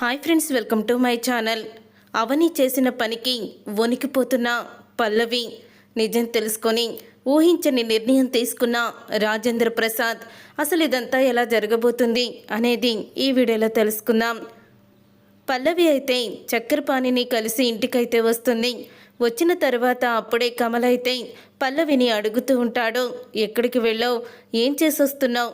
Hi friends welcome to my channel. Avani చేసిన పనికి వణికిపోతున్న పల్లవి నిజం తెలుసుకొని ఊహించని నిర్ణయం తీసుకున్న రాజేంద్ర ప్రసాద్ అసలు ఇదంతా ఎలా జరగబోతుంది అనేది ఈ వీడియోలో తెలుసుకుందాం. పల్లవి అయితే చక్కెరపాణిని కలిసి ఇంటికైతే వస్తుంది. వచ్చిన తర్వాత అప్పుడే కమల్ అయితే పల్లవిని అడుగుతూ ఉంటాడు ఎక్కడికి వెళ్ళావు? ఏం చేసొస్తున్నావు?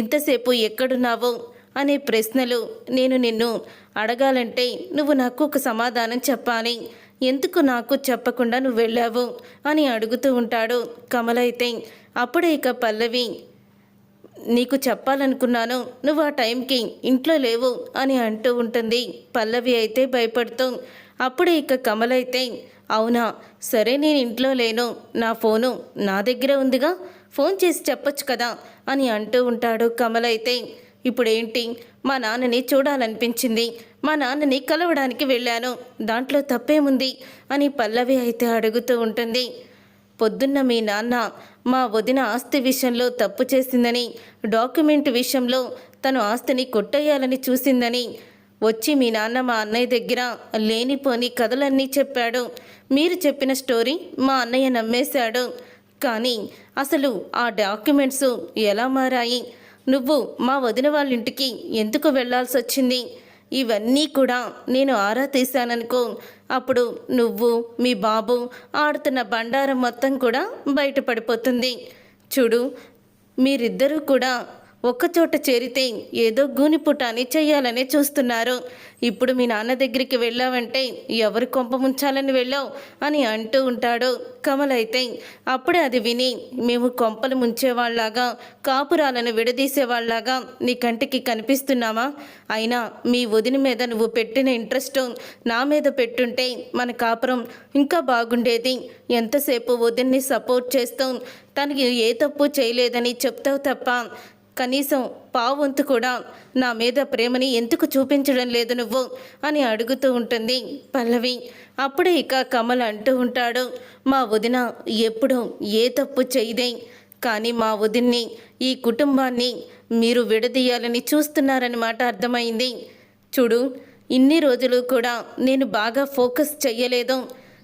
ఇంతసేపు ఎక్కడున్నావు? అనే ప్రశ్నలు నేను నిన్ను అడగాలంటే నువ్వు నాకు ఒక సమాధానం చెప్పాలి. ఎందుకు నాకు చెప్పకుండా నువ్వు వెళ్ళావు? అని అడుగుతూ ఉంటాడు కమల్ అయితే. అప్పుడే ఇక పల్లవి నీకు చెప్పాలనుకున్నాను నువ్వు ఆ టైంకి ఇంట్లో లేవు అని అంటూ ఉంటుంది. పల్లవి అయితే భయపడుతూ అప్పుడే ఇక కమల్ అయితే అవునా సరే నేను ఇంట్లో లేను నా ఫోను నా దగ్గర ఉందిగా ఫోన్ చేసి చెప్పొచ్చు కదా అని అంటూ ఉంటాడు కమలైతే ఇప్పుడేంటి? మా నాన్నని చూడాలనిపించింది. మా నాన్నని కలవడానికి వెళ్ళాను. దాంట్లో తప్పేముంది? అని పల్లవి అయితే అడుగుతూ ఉంటుంది. పొద్దున్న మీ నాన్న మా వదిన ఆస్తి విషయంలో తప్పు చేసిందని డాక్యుమెంట్ విషయంలో తను ఆస్తిని కొట్టేయాలని చూసిందని వచ్చి మీ నాన్న మా అన్నయ్య దగ్గర లేనిపోని కథలన్నీ చెప్పాడు. మీరు చెప్పిన స్టోరీ మా అన్నయ్య నమ్మేశాడు. కానీ అసలు ఆ డాక్యుమెంట్స్ ఎలా మారాయి? నువ్వు మా వదిన వాళ్ళ ఇంటికి ఎందుకు వెళ్ళాల్సి వచ్చింది? ఇవన్నీ కూడా నేను ఆరా తీశాననుకో. అప్పుడు నువ్వు మీ బాబు ఆడుతున్న బండారం మొత్తం కూడా బయటపడిపోతుంది. చూడు మీరిద్దరూ కూడా ఒక్కచోట చేరితే ఏదో గూనిపుటాని చెయ్యాలని చూస్తున్నారు. ఇప్పుడు మీ నాన్న దగ్గరికి వెళ్ళావంటే ఎవరు కొంప ముంచాలని వెళ్ళావు అని అంటూ ఉంటాడు. కమల్ అయితే అప్పుడే అది విని మేము కొంపలు ముంచేవాళ్ళాగా కాపురాలను విడదీసేవాళ్ళాగా నీ కంటికి కనిపిస్తున్నామా అయినా మీ వదిన మీద నువ్వు పెట్టిన ఇంట్రెస్ట్ నా మీద పెట్టుంటే మన కాపురం ఇంకా బాగుండేది. ఎంతసేపు వదిన్ని సపోర్ట్ చేస్తూ తనకి ఏ తప్పు చేయలేదని చెప్తావు తప్ప కనీసం పావంతు కూడా నా మీద ప్రేమని ఎందుకు చూపించడం లేదు నువ్వు? అని అడుగుతూ ఉంటుంది పల్లవి. అప్పుడే ఇక కమల్ అంటూ ఉంటాడు మా వదిన ఎప్పుడూ ఏ తప్పు చేయదే. కానీ మా వదిన్ని ఈ కుటుంబాన్ని మీరు విడదీయాలని చూస్తున్నారన్నమాట అర్థమైంది. చూడు ఇన్ని రోజులు కూడా నేను బాగా ఫోకస్ చెయ్యలేదు.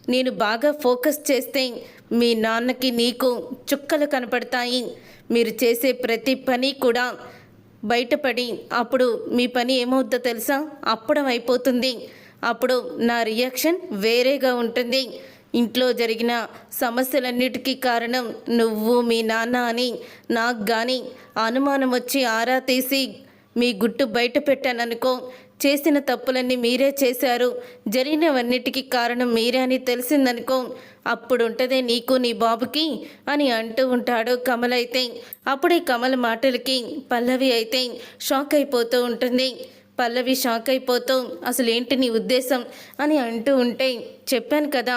నేను బాగా ఫోకస్ చేస్తే మీ నాన్నకి నీకు చుక్కలు కనపడతాయి. మీరు చేసే ప్రతి పని కూడా బయటపడి అప్పుడు మీ పని ఏమవుద్దో తెలుసా? అప్పడం అయిపోతుంది. అప్పుడు నా రియాక్షన్ వేరేగా ఉంటుంది. ఇంట్లో జరిగిన సమస్యలన్నిటికీ కారణం నువ్వు మీ నాన్న అని నాకు కానీ అనుమానం వచ్చి ఆరా తీసి మీ గుట్టు బయట పెట్టాననుకో చేసిన తప్పులన్నీ మీరే చేశారు. జరిగినవన్నిటికీ కారణం మీరే అని తెలిసిందనుకో అప్పుడుంటదే నీకు నీ బాబుకి అని అంటూ ఉంటాడు కమల్ అయితే. అప్పుడే కమల్ మాటలకి పల్లవి అయితే షాక్ అయిపోతూ ఉంటుంది. పల్లవి షాక్ అయిపోతూ అసలు ఏంటి నీ ఉద్దేశం అని అంటూ ఉంటే చెప్పాను కదా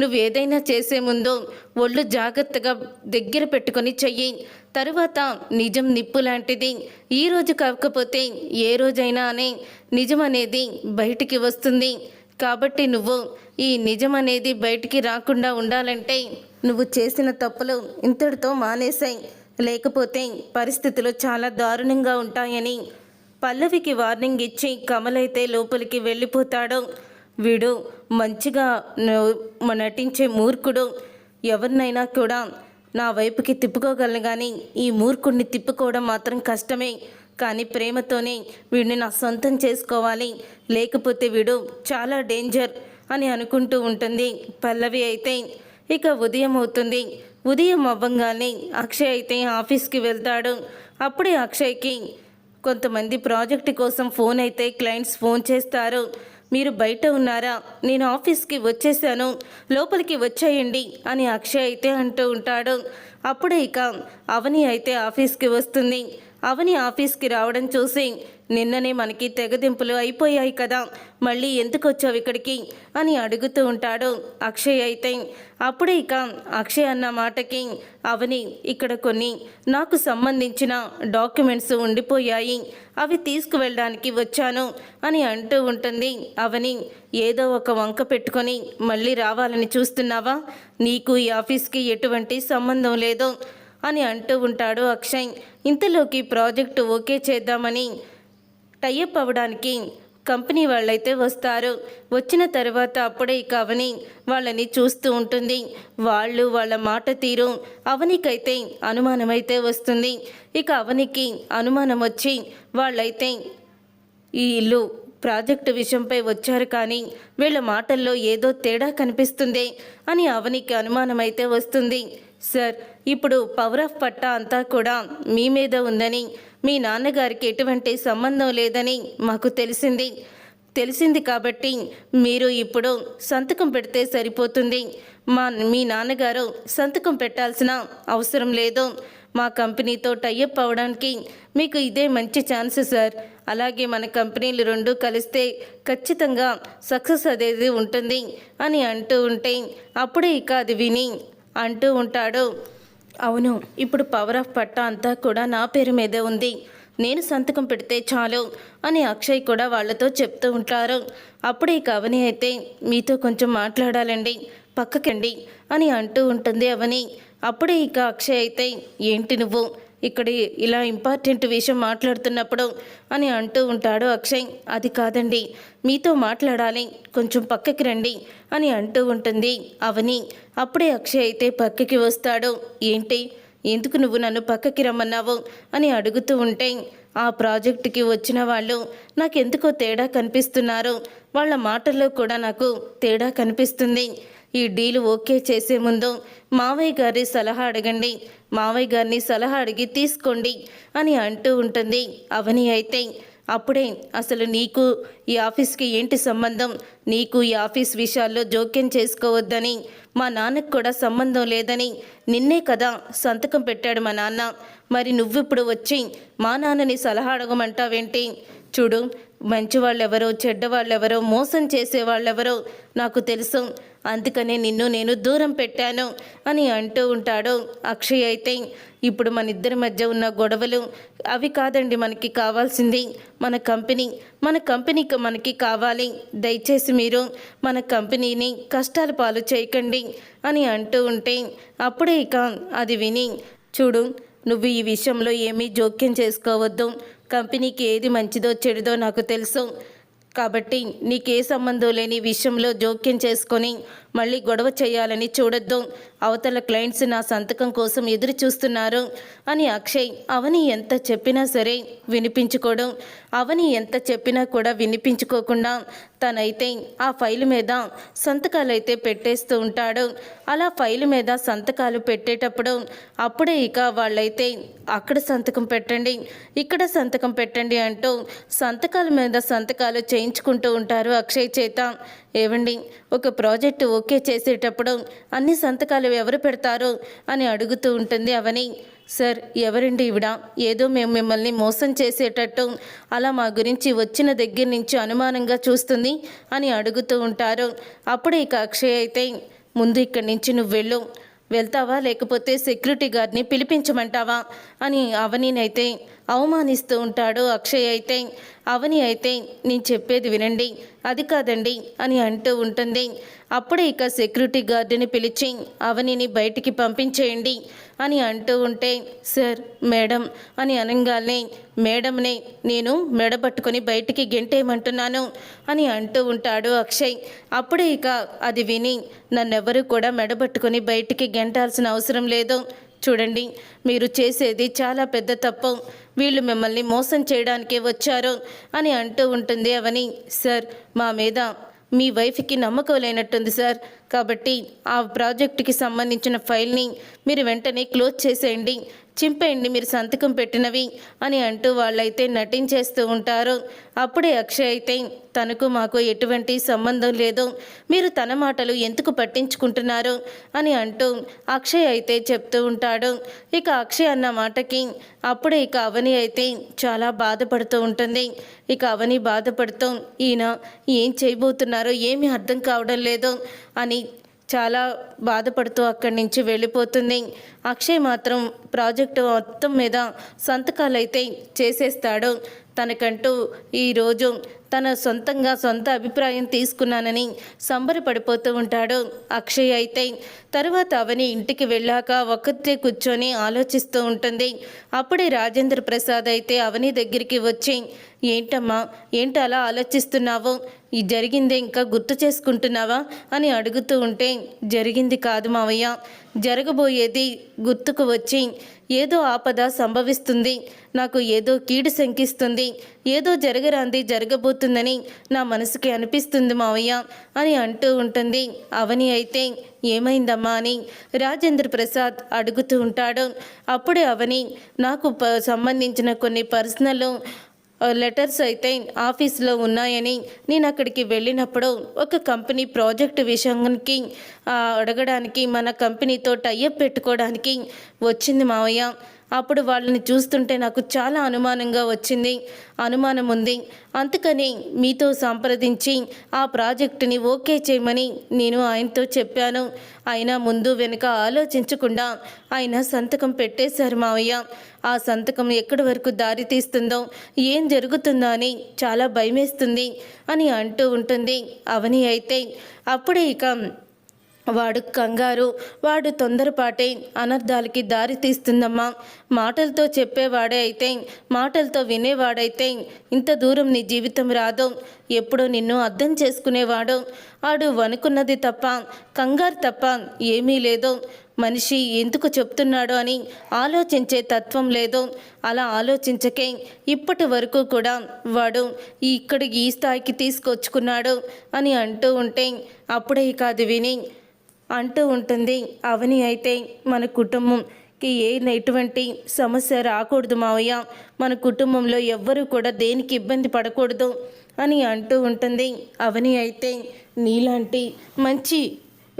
నువ్వు ఏదైనా చేసే ముందు ఒళ్ళు జాగ్రత్తగా దగ్గర పెట్టుకొని చెయ్యి. తరువాత నిజం నిప్పు లాంటిది. ఈ రోజు కాకపోతే ఏ రోజైనా అనే నిజం అనేది బయటికి వస్తుంది. కాబట్టి నువ్వు ఈ నిజం అనేది బయటికి రాకుండా ఉండాలంటే నువ్వు చేసిన తప్పులు ఇంతటితో మానేసాయి. లేకపోతే పరిస్థితులు చాలా దారుణంగా ఉంటాయని పల్లవికి వార్నింగ్ ఇచ్చి కమలైతే లోపలికి వెళ్ళిపోతాడు. వీడు మంచిగా నటించే మూర్ఖుడు. ఎవరినైనా కూడా నా వైపుకి తిప్పుకోగలను కానీ ఈ మూర్ఖుడిని తిప్పుకోవడం మాత్రం కష్టమే. కానీ ప్రేమతోనే వీడిని నా సొంతం చేసుకోవాలి. లేకపోతే వీడు చాలా డేంజర్ అని అనుకుంటూ ఉంటుంది పల్లవి అయితే. ఇక ఉదయం అవుతుంది. ఉదయం అవ్వంగానే అక్షయ్ అయితే ఆఫీస్కి వెళ్తాడు. అప్పుడే అక్షయ్కి కొంతమంది ప్రాజెక్ట్ కోసం ఫోన్ అయితే క్లయింట్స్ ఫోన్ చేస్తారు. మీరు బయట ఉన్నారా? నేను ఆఫీస్కి వచ్చేసాను. లోపలికి వచ్చేయండి అని అక్షయ్ అయితే అంటూ ఉంటాడు. అప్పుడే ఇక అవని అయితే ఆఫీస్కి వస్తుంది. అవని ఆఫీస్కి రావడం చూసి నిన్ననే మనకి తెగదింపులు అయిపోయాయి కదా మళ్ళీ ఎందుకు వచ్చావు ఇక్కడికి? అని అడుగుతూ ఉంటాడు అక్షయ్ అయితే. అప్పుడే ఇక అక్షయ్ అన్న మాటకి అవని ఇక్కడ కొన్ని నాకు సంబంధించిన డాక్యుమెంట్స్ ఉండిపోయాయి అవి తీసుకువెళ్ళడానికి వచ్చాను అని అంటూ ఉంటుంది అవని. ఏదో ఒక వంక పెట్టుకొని మళ్ళీ రావాలని చూస్తున్నావా? నీకు ఈ ఆఫీస్కి ఎటువంటి సంబంధం లేదు అని అంటూ ఉంటాడు అక్షయ్. ఇంతలోకి ప్రాజెక్టు ఓకే చేద్దామని టైఅప్ అవ్వడానికి కంపెనీ వాళ్ళైతే వస్తారు. వచ్చిన తర్వాత అప్పుడే ఇక అవని వాళ్ళని చూస్తూ ఉంటుంది. వాళ్ళు వాళ్ళ మాట తీరు. అవనికైతే అనుమానమైతే వస్తుంది. ఇక అవనికి అనుమానం వచ్చి వాళ్ళైతే ఈ ఇల్లు ప్రాజెక్టు విషయంపై వచ్చారు కానీ వీళ్ళ మాటల్లో ఏదో తేడా కనిపిస్తుంది అని అవనికి అనుమానమైతే వస్తుంది. సార్ ఇప్పుడు పవర్ ఆఫ్ పట్టా అంతా కూడా మీ మీద ఉందని మీ నాన్నగారికి ఎటువంటి సంబంధం లేదని మాకు తెలిసింది. తెలిసింది కాబట్టి మీరు ఇప్పుడు సంతకం పెడితే సరిపోతుంది. మా మీ నాన్నగారు సంతకం పెట్టాల్సిన అవసరం లేదు. మా కంపెనీతో టైఅప్ అవ్వడానికి మీకు ఇదే మంచి ఛాన్స్ సార్. అలాగే మన కంపెనీలు రెండు కలిస్తే ఖచ్చితంగా సక్సెస్ అనేది ఉంటుంది అని అంటూ ఉంటే అప్పుడే ఇక అది విని అంటూ ఉంటాడు. అవును ఇప్పుడు పవర్ ఆఫ్ పట్టా అంతా కూడా నా పేరు మీదే ఉంది. నేను సంతకం పెడితే చాలు అని అక్షయ్ కూడా వాళ్ళతో చెప్తూ ఉంటారు. అప్పుడే ఇక అవని అయితే మీతో కొంచెం మాట్లాడాలండి పక్కకండి అని అంటూ ఉంటుంది అవని. అప్పుడే ఇక అక్షయ్ అయితే ఏంటి నువ్వు? ఇక్కడ ఇలా ఇంపార్టెంట్ విషయం మాట్లాడుతున్నప్పుడు అని అంటూ ఉంటాడు అక్షయ్. అది కాదండి మీతో మాట్లాడాలి కొంచెం పక్కకి రండి అని అంటూ ఉంటుంది అవని. అప్పుడే అక్షయ్ అయితే పక్కకి వస్తాడు. ఏంటి ఎందుకు నువ్వు నన్ను పక్కకి రమ్మన్నావు అని అడుగుతూ ఉంటే ఆ ప్రాజెక్టుకి వచ్చిన వాళ్ళు నాకెందుకో తేడా కనిపిస్తున్నారు. వాళ్ళ మాటల్లో కూడా నాకు తేడా కనిపిస్తుంది. ఈ డీల్ ఓకే చేసే ముందు మావయ్య గారి సలహా అడగండి మావయ్య గారిని సలహా అడిగి తీసుకోండి అని అంటూ ఉంటుంది. అవని అయితే అప్పుడే అసలు నీకు ఈ ఆఫీస్కి ఏంటి సంబంధం? నీకు ఈ ఆఫీస్ విషయాల్లో జోక్యం చేసుకోవద్దని మా నాన్నకు కూడా సంబంధం లేదని నిన్నే కదా సంతకం పెట్టాడు మా నాన్న. మరి నువ్విప్పుడు వచ్చి మా నాన్నని సలహా అడగమంటావేంటి? చూడు మంచి వాళ్ళెవరో చెడ్డవాళ్ళెవరో మోసం చేసే వాళ్ళెవరో నాకు తెలుసు. అందుకనే నిన్ను నేను దూరం పెట్టాను అని అంటూ ఉంటాడు అక్షయ్ అయితే. ఇప్పుడు మన ఇద్దరి మధ్య ఉన్న గొడవలు అవి కాదండి మనకి కావాల్సింది. మన కంపెనీ మన కంపెనీకి మనకి కావాలి. దయచేసి మీరు మన కంపెనీని కష్టాల పాలు చేయకండి అని అంటూ ఉంటే అప్పుడే ఇక అది విని చూడు నువ్వు ఈ విషయంలో ఏమీ జోక్యం చేసుకోవద్దు. కంపెనీకి ఏది మంచిదో చెడుదో నాకు తెలుసు. కాబట్టి నీకే సంబంధం లేని విషయంలో జోక్యం చేసుకొని మళ్ళీ గొడవ చేయాలని చూడొద్దు. అవతల క్లయింట్స్ నా సంతకం కోసం ఎదురు చూస్తున్నారు అని అక్షయ్ అవని ఎంత చెప్పినా సరే వినిపించుకోవడం అవని ఎంత చెప్పినా కూడా వినిపించుకోకుండా తనైతే ఆ ఫైల్ మీద సంతకాలు అయితే పెట్టేస్తూ ఉంటాడు. అలా ఫైల్ మీద సంతకాలు పెట్టేటప్పుడు అప్పుడే ఇక వాళ్ళైతే అక్కడ సంతకం పెట్టండి ఇక్కడ సంతకం పెట్టండి అంటూ సంతకాల మీద సంతకాలు చేయించుకుంటూ ఉంటారు అక్షయ్ చేత. ఏవండి ఒక ప్రాజెక్టు ఓకే చేసేటప్పుడు అన్ని సంతకాలు ఎవరు పెడతారు అని అడుగుతూ ఉంటుంది అవని. సార్ ఎవరండి ఈవిడ? ఏదో మేము మిమ్మల్ని మోసం చేసేటట్టు అలా మా గురించి వచ్చిన దగ్గర నుంచి అనుమానంగా చూస్తుంది అని అడుగుతూ ఉంటారు. అప్పుడు ఇక అక్షయ్ అయితే ముందు ఇక్కడి నుంచి నువ్వు వెళ్ళు. వెళ్తావా? లేకపోతే సెక్యూరిటీ గార్డ్ని పిలిపించమంటావా? అని అవనినైతే అవమానిస్తూ ఉంటాడు. అక్షయ్ అయితే అవని అయితే నేను చెప్పేది వినండి. అది కాదండి అని అంటూ ఉంటుంది. అప్పుడే ఇక సెక్యూరిటీ గార్డుని పిలిచి అవనిని బయటికి పంపించేయండి అని అంటూ ఉంటే సార్ మేడం అని అనగానే మేడంనే నేను మెడ పట్టుకొని బయటికి గెంటేయమంటున్నాను అని అంటూ ఉంటాడు అక్షయ్. అప్పుడే ఇక అది విని నన్నెవరూ కూడా మెడబట్టుకొని బయటికి గెంటాల్సిన అవసరం లేదు. చూడండి మీరు చేసేది చాలా పెద్ద తప్పు. వీళ్ళు మిమ్మల్ని మోసం చేయడానికే వచ్చారు అని అంటూ ఉంటుంది అవని. సార్ మా మీద మీ వైఫ్కి నమ్మకం లేనట్టుంది సార్. కాబట్టి ఆ ప్రాజెక్టుకి సంబంధించిన ఫైల్ని మీరు వెంటనే క్లోజ్ చేసేయండి. చింపేయండి మీరు సంతకం పెట్టినవి అని అంటూ వాళ్ళైతే నటించేస్తూ ఉంటారు. అప్పుడే అక్షయ్ అయితే తనకు మాకు ఎటువంటి సంబంధం లేదు మీరు తన మాటలు ఎందుకు పట్టించుకుంటున్నారు అని అంటూ అక్షయ్ అయితే చెప్తూ ఉంటాడు. ఇక అక్షయ్ అన్న మాటకి అప్పుడే ఇక అవని అయితే చాలా బాధపడుతూ ఉంటుంది. ఇక అవని బాధపడుతూ ఈయన ఏం చేయబోతున్నారో ఏమీ అర్థం కావడం లేదు అని చాలా బాధపడుతూ అక్కడి నుంచి వెళ్ళిపోతుంది. అక్షయ్ మాత్రం ప్రాజెక్టు మొత్తం మీద సంతకాలు అయితే చేసేస్తాడు. తనకంటూ ఈరోజు తన సొంతంగా సొంత అభిప్రాయం తీసుకున్నానని సంబరపడిపోతూ ఉంటాడు అక్షయ్ అయితే. తర్వాత అవని ఇంటికి వెళ్ళాక ఒక్కతే కూర్చొని ఆలోచిస్తూ ఉంటుంది. అప్పుడే రాజేంద్ర ప్రసాద్ అయితే అవని దగ్గరికి వచ్చి ఏంటమ్మా ఏంటి అలా ఆలోచిస్తున్నావు? ఈ జరిగిందే ఇంకా గుర్తు చేసుకుంటున్నావా? అని అడుగుతూ ఉంటే జరిగింది కాదు మావయ్య. జరగబోయేది గుర్తుకు వచ్చి ఏదో ఆపద సంభవిస్తుంది నాకు ఏదో కీడు శంకిస్తుంది ఏదో జరగరాంది జరగబోతుందని నా మనసుకి అనిపిస్తుంది మావయ్య అని అంటూ ఉంటుంది. అవని అయితే ఏమైందమ్మా అని రాజేంద్ర ప్రసాద్ అడుగుతూ ఉంటాడు. అప్పుడే అవని నాకు ప సంబంధించిన కొన్ని పర్సనల్ లెటర్స్ అయితే ఆఫీస్లో ఉన్నాయని నేను అక్కడికి వెళ్ళినప్పుడు ఒక కంపెనీ ప్రాజెక్ట్ విషయానికి అడగడానికి మన కంపెనీతో టైఅప్ పెట్టుకోవడానికి వచ్చింది మావయ్య. అప్పుడు వాళ్ళని చూస్తుంటే నాకు చాలా అనుమానంగా వచ్చింది అనుమానం ఉంది. అందుకని మీతో సంప్రదించి ఆ ప్రాజెక్టుని ఓకే చేయమని నేను ఆయనతో చెప్పాను. ఆయన ముందు వెనుక ఆలోచించకుండా ఆయన సంతకం పెట్టేశారు మావయ్య. ఆ సంతకం ఎక్కడి వరకు దారి తీస్తుందో ఏం జరుగుతుందో అని చాలా భయమేస్తుంది అని అంటూ ఉంటుంది. అవని అయితే అప్పుడే ఇక వాడు కంగారు వాడు తొందరపాటే అనర్థాలకి దారి తీస్తుందమ్మా. మాటలతో చెప్పేవాడే అయితే మాటలతో వినేవాడైతే ఇంత దూరం నీ జీవితం రాదు. ఎప్పుడో నిన్ను అర్థం చేసుకునేవాడు. వాడు వనుకున్నది తప్ప కంగారు తప్ప ఏమీ లేదు. మనిషి ఎందుకు చెప్తున్నాడు అని ఆలోచించే తత్వం లేదు. అలా ఆలోచించకే ఇప్పటి వరకు కూడా వాడు ఇక్కడ ఇక్కడికి ఈ స్థాయికి తీసుకొచ్చుకున్నాడు అని అంటూ ఉంటే అప్పుడే కాదు విని అంటూ ఉంటుంది. అవని అయితే మన కుటుంబంకి ఏ ఎటువంటి సమస్య రాకూడదు మావయ్య. మన కుటుంబంలో ఎవ్వరూ కూడా దేనికి ఇబ్బంది పడకూడదు అని అంటూ ఉంటుంది. అవని అయితే నీలాంటి మంచి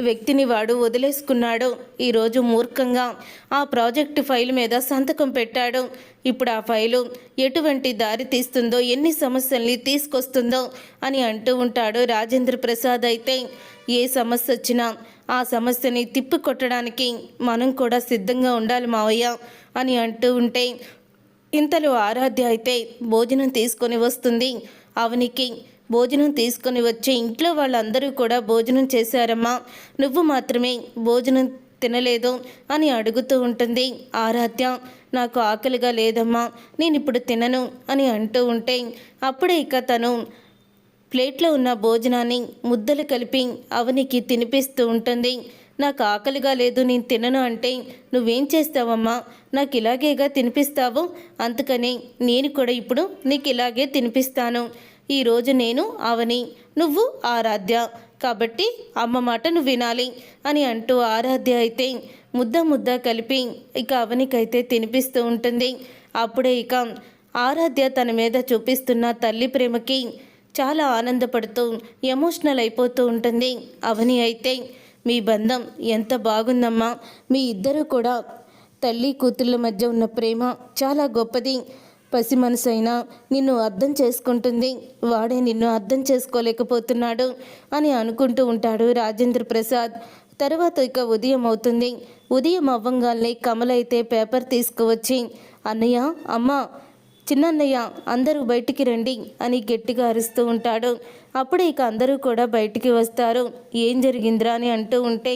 వ్యక్తిని వాడు వదిలేసుకున్నాడు. ఈరోజు మూర్ఖంగా ఆ ప్రాజెక్టు ఫైల్ మీద సంతకం పెట్టాడు. ఇప్పుడు ఆ ఫైలు ఎటువంటి దారి తీస్తుందో ఎన్ని సమస్యల్ని తీసుకొస్తుందో అని అంటూ ఉంటాడు రాజేంద్ర ప్రసాద్ అయితే. ఏ సమస్య వచ్చినా ఆ సమస్యని తిప్పికొట్టడానికి మనం కూడా సిద్ధంగా ఉండాలి మావయ్య అని అంటూ ఉంటే ఇంతలో ఆరాధ్య అయితే భోజనం తీసుకొని వస్తుంది. అవనికి భోజనం తీసుకొని వచ్చి ఇంట్లో వాళ్ళందరూ కూడా భోజనం చేశారమ్మా. నువ్వు మాత్రమే భోజనం తినలేదు అని అడుగుతూ ఉంటుంది. ఆరాధ్య నాకు ఆకలిగా లేదమ్మా. నేను ఇప్పుడు తినను అని అంటూ ఉంటే అప్పుడే ఇక తను ప్లేట్లో ఉన్న భోజనాన్ని ముద్దలు కలిపి అవనికి తినిపిస్తూ ఉంటుంది. నాకు ఆకలిగా లేదు నేను తినను అంటే నువ్వేం చేస్తావమ్మా? నాకు ఇలాగేగా తినిపిస్తావు. అందుకని నేను కూడా ఇప్పుడు నీకు ఇలాగే తినిపిస్తాను. ఈరోజు నేను అవని నువ్వు ఆరాధ్య. కాబట్టి అమ్మ మాట నువ్వు వినాలి అని అంటూ ఆరాధ్య అయితే ముద్ద ముద్ద కలిపి ఇక అవనికైతే తినిపిస్తూ ఉంటుంది. అప్పుడే ఇక ఆరాధ్య తన మీద చూపిస్తున్న తల్లి ప్రేమకి చాలా ఆనందపడుతూ ఎమోషనల్ అయిపోతూ ఉంటుంది. అవని అయితే మీ బంధం ఎంత బాగుందమ్మా. మీ ఇద్దరు కూడా తల్లి కూతుళ్ళ మధ్య ఉన్న ప్రేమ చాలా గొప్పది. పసి మనసైనా నిన్ను అర్థం చేసుకుంటుంది. వాడే నిన్ను అర్థం చేసుకోలేకపోతున్నాడు అని అనుకుంటూ ఉంటాడు రాజేంద్ర ప్రసాద్. తర్వాత ఇక ఉదయం అవుతుంది. ఉదయం అవ్వంగానే కమలైతే పేపర్ తీసుకువచ్చి అన్నయ్య అమ్మ చిన్నన్నయ్య అందరూ బయటికి రండి అని గట్టిగా అరుస్తూ ఉంటాడు. అప్పుడే ఇక అందరూ కూడా బయటికి వస్తారు. ఏం జరిగిందిరా అని అంటూ ఉంటే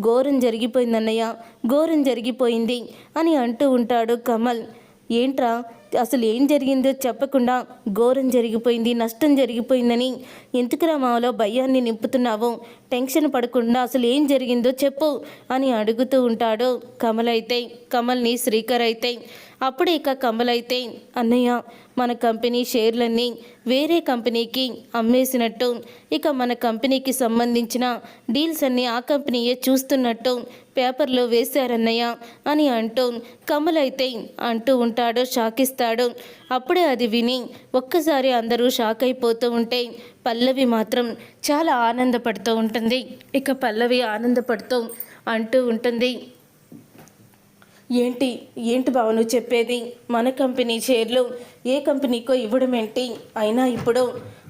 ఘోరం జరిగిపోయిందన్నయ్య ఘోరం జరిగిపోయింది అని అంటూ ఉంటాడు కమల్. ఏంట్రా అసలు ఏం జరిగిందో చెప్పకుండా ఘోరం జరిగిపోయింది నష్టం జరిగిపోయిందని ఎందుకురా మాలో భయాన్ని నింపుతున్నావు? టెన్షన్ పడకుండా అసలు ఏం జరిగిందో చెప్పు అని అడుగుతూ ఉంటాడు కమల్ అయితే కమల్ని శ్రీకర్ అయితే. అప్పుడు ఇక కమల్ అయితే అన్నయ్య మన కంపెనీ షేర్లన్నీ వేరే కంపెనీకి అమ్మేసినట్టు ఇక మన కంపెనీకి సంబంధించిన డీల్స్ అన్నీ ఆ కంపెనీయే చూస్తున్నట్టు పేపర్లో వేశారన్నయ్య అని అంటూ కమల్ అయితే అంటూ ఉంటాడు షాకిస్తాడు. అప్పుడే అది విని ఒక్కసారి అందరూ షాక్ అయిపోతూ ఉంటే పల్లవి మాత్రం చాలా ఆనందపడుతూ ఉంటుంది. ఇక పల్లవి ఆనందపడుతూ అంటూ ఉంటుంది ఏంటి ఏంటి బావ నువ్వు చెప్పేది? మన కంపెనీ షేర్లు ఏ కంపెనీకో ఇవ్వడం ఏంటి? అయినా ఇప్పుడు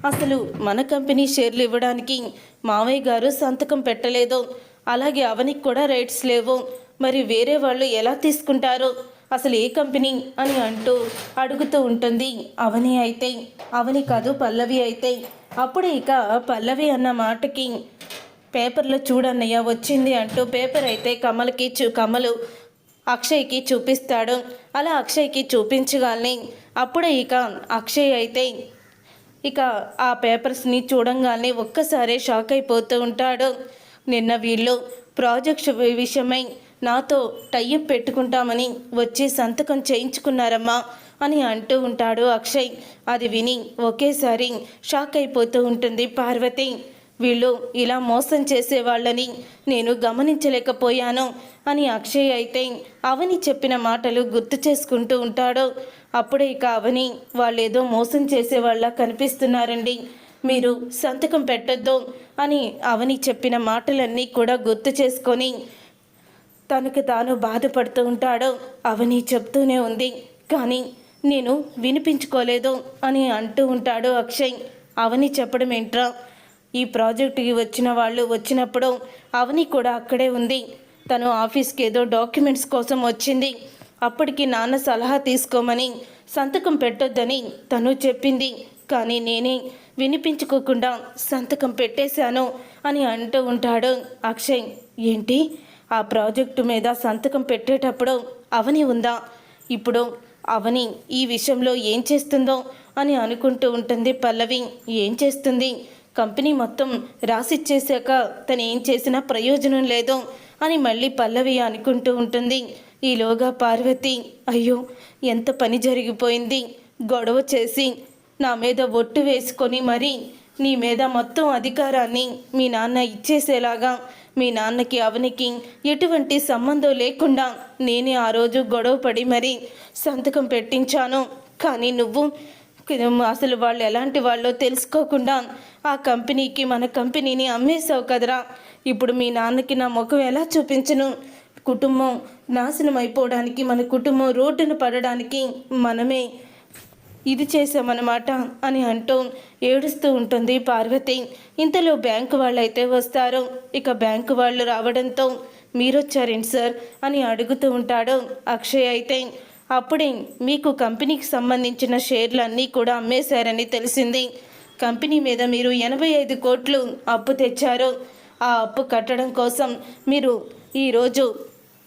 అసలు మన కంపెనీ షేర్లు ఇవ్వడానికి మావయ్య గారు సంతకం పెట్టలేదు. అలాగే అవనికి కూడా రైట్స్ లేవు. మరి వేరే వాళ్ళు ఎలా తీసుకుంటారు? అసలు ఏ కంపెనీ అని అంటూ అడుగుతూ ఉంటుంది. అవని అయితే అవని కాదు పల్లవి అయితే. అప్పుడు ఇక పల్లవి అన్న మాటకి పేపర్లో చూడన్నయ్య వచ్చింది అంటూ పేపర్ అయితే కమలకి చూ కమలు అక్షయ్కి చూపిస్తాడు. అలా అక్షయ్కి చూపించగానే అప్పుడే ఇక అక్షయ్ అయితే ఇక ఆ పేపర్స్ని చూడంగానే ఒక్కసారే షాక్ అయిపోతూ ఉంటాడు. నిన్న వీళ్ళు ప్రాజెక్ట్ విషయమై నాతో టైప్ పెట్టుకుంటామని వచ్చి సంతకం చేయించుకున్నారమ్మా అని అంటూ ఉంటాడు అక్షయ్. అది విని ఒకేసారి షాక్ అయిపోతూ ఉంటుంది పార్వతి. వీళ్ళు ఇలా మోసం చేసేవాళ్ళని నేను గమనించలేకపోయాను అని అక్షయ్ అయితే అవని చెప్పిన మాటలు గుర్తు చేసుకుంటూ ఉంటాడు. అప్పుడే ఇక అవని వాళ్ళు ఏదో మోసం చేసేవాళ్ళ కనిపిస్తున్నారండి. మీరు సంతకం పెట్టద్దు అని అవని చెప్పిన మాటలన్నీ కూడా గుర్తు చేసుకొని తనకు తాను బాధపడుతూ ఉంటాడు. అవని చెప్తూనే ఉంది. కానీ నేను వినిపించుకోలేదు అని అంటూ ఉంటాడు అక్షయ్. అవని చెప్పడం ఏంట్రా? ఈ ప్రాజెక్టుకి వచ్చిన వాళ్ళు వచ్చినప్పుడు అవని కూడా అక్కడే ఉంది. తను ఆఫీస్కి ఏదో డాక్యుమెంట్స్ కోసం వచ్చింది. అప్పటికి నాన్న సలహా తీసుకోమని సంతకం పెట్టొద్దని తను చెప్పింది. కానీ నేనే వినిపించుకోకుండా సంతకం పెట్టేశాను అని అంటూ ఉంటాడు అక్షయ్. ఏంటి? ఆ ప్రాజెక్టు మీద సంతకం పెట్టేటప్పుడు అవని ఉందా? ఇప్పుడు అవని ఈ విషయంలో ఏం చేస్తుందో అని అనుకుంటూ ఉంటుంది పల్లవి. ఏం చేస్తుంది? కంపెనీ మొత్తం రాసిచ్చేశాక తను ఏం చేసినా ప్రయోజనం లేదు అని మళ్ళీ పల్లవి అనుకుంటూ ఉంటుంది. ఈలోగా పార్వతి అయ్యో ఎంత పని జరిగిపోయింది. గొడవ చేసి నా మీద ఒట్టు వేసుకొని మరి నీ మీద మొత్తం అధికారాన్ని మీ నాన్న ఇచ్చేసేలాగా మీ నాన్నకి అవనికి ఎటువంటి సంబంధం లేకుండా నేనే ఆ రోజు గొడవ పడి మరి సంతకం పెట్టించాను. కానీ నువ్వు అసలు వాళ్ళు ఎలాంటి వాళ్ళో తెలుసుకోకుండా ఆ కంపెనీకి మన కంపెనీని అమ్మేశావు కదరా. ఇప్పుడు మీ నాన్నకి నా ముఖం ఎలా చూపించను? కుటుంబం నాశనం అయిపోవడానికి మన కుటుంబం రోడ్డున పడడానికి మనమే ఇది చేసామన్నమాట అని అంటూ ఏడుస్తూ ఉంటుంది పార్వతి. ఇంతలో బ్యాంకు వాళ్ళు అయితే వస్తారు. ఇక బ్యాంకు వాళ్ళు రావడంతో మీరొచ్చారేంటి సార్ అని అడుగుతూ ఉంటాడు అక్షయ్ అయితే. అప్పుడే మీకు కంపెనీకి సంబంధించిన షేర్లు అన్నీ కూడా అమ్మేశారని తెలిసింది. కంపెనీ మీద మీరు ఎనభై ఐదు కోట్లు అప్పు తెచ్చారు ఆ అప్పు కట్టడం కోసం మీరు ఈరోజు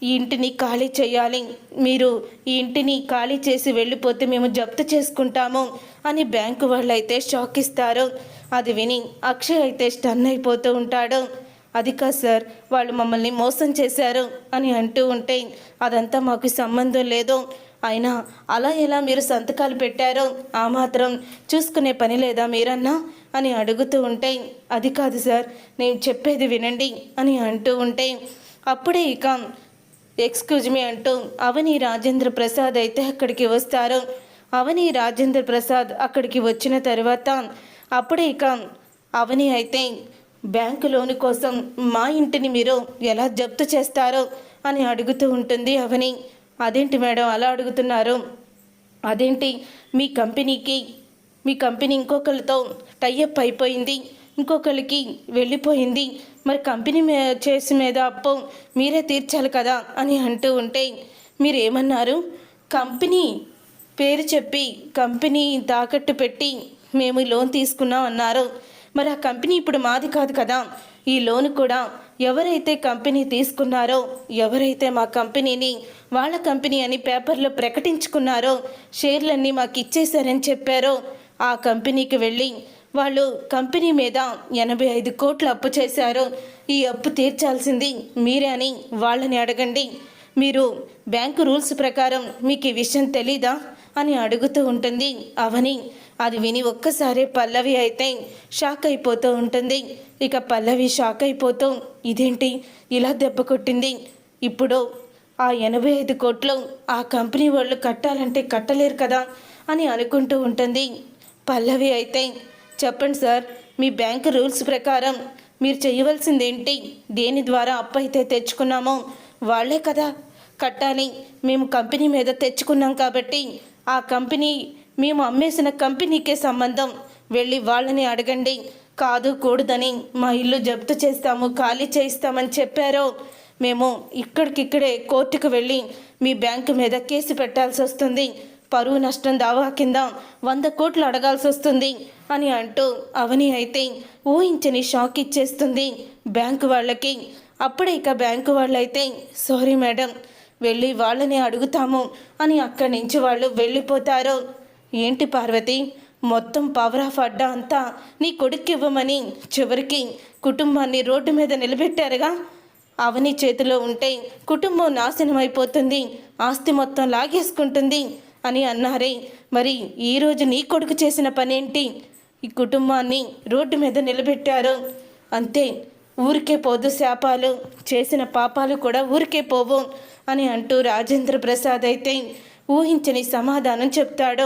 ఈ ఇంటిని ఖాళీ చేయాలి. మీరు ఈ ఇంటిని ఖాళీ చేసి వెళ్ళిపోతే మేము జప్తు చేసుకుంటాము అని బ్యాంకు వాళ్ళు అయితే షాక్ ఇస్తారు. అది విని అక్షయ్ అయితే స్టన్ అయిపోతూ ఉంటాడు. అది కాదు సార్ వాళ్ళు మమ్మల్ని మోసం చేశారు అని అంటూ ఉంటే అదంతా మాకు సంబంధం లేదు. అయినా అలా ఎలా మీరు సంతకాలు పెట్టారో ఆ మాత్రం చూసుకునే పని లేదా మీరన్నా? అని అడుగుతూ ఉంటే అది కాదు సార్ నేను చెప్పేది వినండి అని అంటూ ఉంటే అప్పుడే ఇక ఎక్స్క్యూజ్ మీ అంటూ అవని రాజేంద్ర ప్రసాద్ అయితే అక్కడికి వస్తారు. అవని రాజేంద్ర ప్రసాద్ అక్కడికి వచ్చిన తర్వాత అప్పుడే ఇక అవని అయితే బ్యాంకు లోను కోసం మా ఇంటిని మీరు ఎలా జప్తు చేస్తారో? అని అడుగుతూ ఉంటుంది అవని. అదేంటి మేడం అలా అడుగుతున్నారు? అదేంటి? మీ కంపెనీకి మీ కంపెనీ ఇంకొకరితో టైఅప్ అయిపోయింది ఇంకొకరికి వెళ్ళిపోయింది. మరి కంపెనీ మే చేసి మీద అప్పు మీరే తీర్చాలి కదా అని అంటూ ఉంటే మీరు ఏమన్నారు కంపెనీ పేరు చెప్పి కంపెనీ తాకట్టు పెట్టి మేము లోన్ తీసుకున్నాం అన్నారు. మరి ఆ కంపెనీ ఇప్పుడు మాది కాదు కదా. ఈ లోన్ కూడా ఎవరైతే కంపెనీ తీసుకున్నారో ఎవరైతే మా కంపెనీని వాళ్ళ కంపెనీ అని పేపర్లో ప్రకటించుకున్నారో షేర్లన్నీ మాకు ఇచ్చేశారని చెప్పారో ఆ కంపెనీకి వెళ్ళి వాళ్ళు కంపెనీ మీద ఎనభై ఐదు కోట్లు అప్పు చేశారు. ఈ అప్పు తీర్చాల్సింది మీరే అని వాళ్ళని అడగండి. మీరు బ్యాంకు రూల్స్ ప్రకారం మీకు ఈ విషయం తెలీదా అని అడుగుతూ ఉంటుంది అవని అది విని ఒక్కసారే పల్లవి అయితే షాక్ అయిపోతూ ఉంటుంది. ఇక పల్లవి షాక్ అయిపోతూ ఇదేంటి? ఇలా దెబ్బ కొట్టింది. ఇప్పుడు ఆ ఎనభై ఐదు కోట్లు ఆ కంపెనీ వాళ్ళు కట్టాలంటే కట్టలేరు కదా అని అనుకుంటూ ఉంటుంది. పల్లవి అయితే చెప్పండి సార్ మీ బ్యాంక్ రూల్స్ ప్రకారం మీరు చేయవలసింది ఏంటి దేని ద్వారా అప్పు అయితే తెచ్చుకున్నామో వాళ్ళే కదా. కట్టాలి. మేము కంపెనీ మీద తెచ్చుకున్నాం కాబట్టి ఆ కంపెనీ మేము అమ్మేసిన కంపెనీకే సంబంధం. వెళ్ళి వాళ్ళని అడగండి. కాదు కూడదని మా ఇల్లు జప్తు చేస్తాము ఖాళీ చేయిస్తామని చెప్పారో. మేము ఇక్కడికిక్కడే కోర్టుకు వెళ్ళి మీ బ్యాంకు మీద కేసు పెట్టాల్సి వస్తుంది. పరువు నష్టం దావా కింద వంద కోట్లు అడగాల్సి వస్తుంది అని అంటూ అవని అయితే ఊహించని షాక్ ఇచ్చేస్తుంది బ్యాంకు వాళ్ళకి. అప్పుడే ఇక బ్యాంకు వాళ్ళైతే సారీ మేడం వెళ్ళి వాళ్ళని అడుగుతాము అని అక్కడి నుంచి వాళ్ళు వెళ్ళిపోతారు. ఏంటి పార్వతి? మొత్తం పవర్ ఆఫ్ అడ్డా అంతా నీ కొడుక్కి ఇవ్వమని చివరికి కుటుంబాన్ని రోడ్డు మీద నిలబెట్టారుగా? అవని చేతిలో ఉంటే కుటుంబం నాశనం అయిపోతుంది ఆస్తి మొత్తం లాగేసుకుంటుంది అని అన్నారే. మరి ఈరోజు నీ కొడుకు చేసిన పనేంటి? ఈ కుటుంబాన్ని రోడ్డు మీద నిలబెట్టారు. అంతే ఊరికే పోదు శాపాలు చేసిన పాపాలు కూడా ఊరికే పోవు అని అంటూ రాజేంద్ర ప్రసాద్ అయితే ఊహించని సమాధానం చెప్తాడు.